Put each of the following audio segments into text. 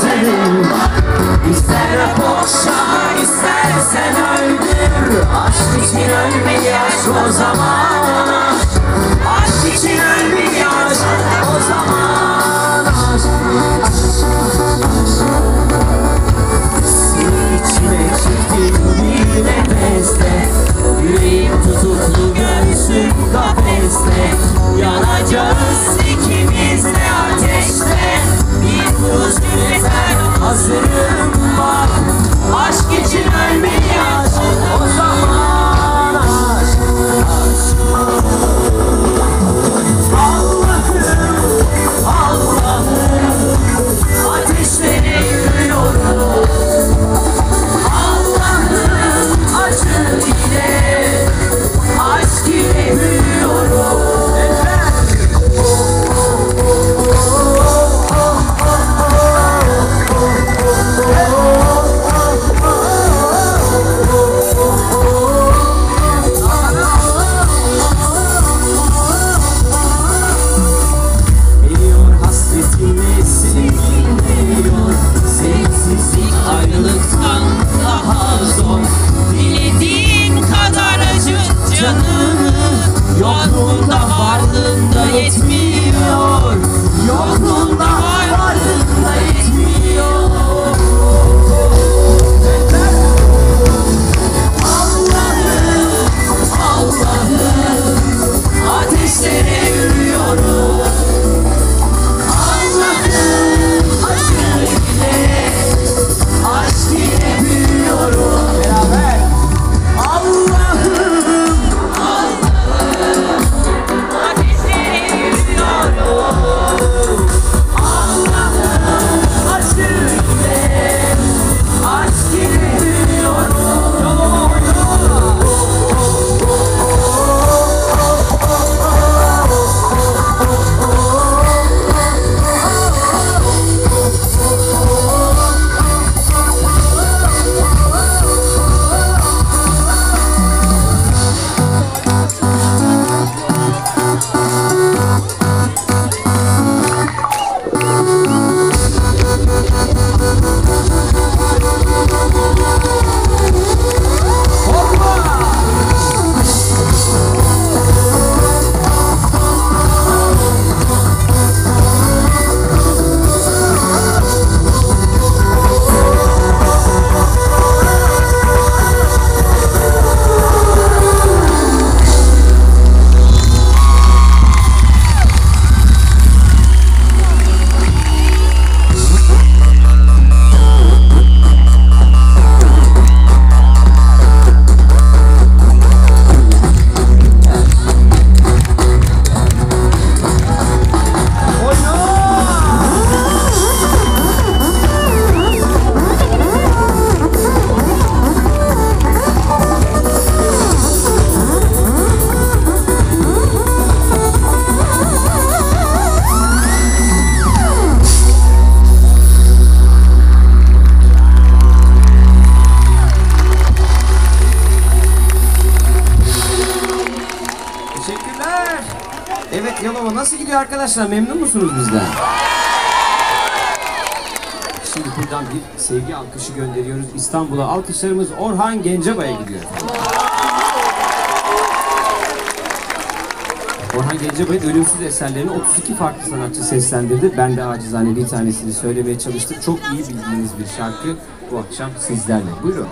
hazırım İster boşa istersen öldür. Aşk için ölmeli aşk o zaman Evet Yalova nasıl gidiyor arkadaşlar? Memnun musunuz bizden? Şimdi buradan bir sevgi alkışı gönderiyoruz. İstanbul'a alkışlarımız Orhan Gencebay'a gidiyor. Orhan Gencebay'ın ölümsüz eserlerini 32 farklı sanatçı seslendirdi. Ben de acizane bir tanesini söylemeye çalıştım. Çok iyi bildiğiniz bir şarkı bu akşam sizlerle. Buyurun.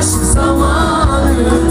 aşk zamanı.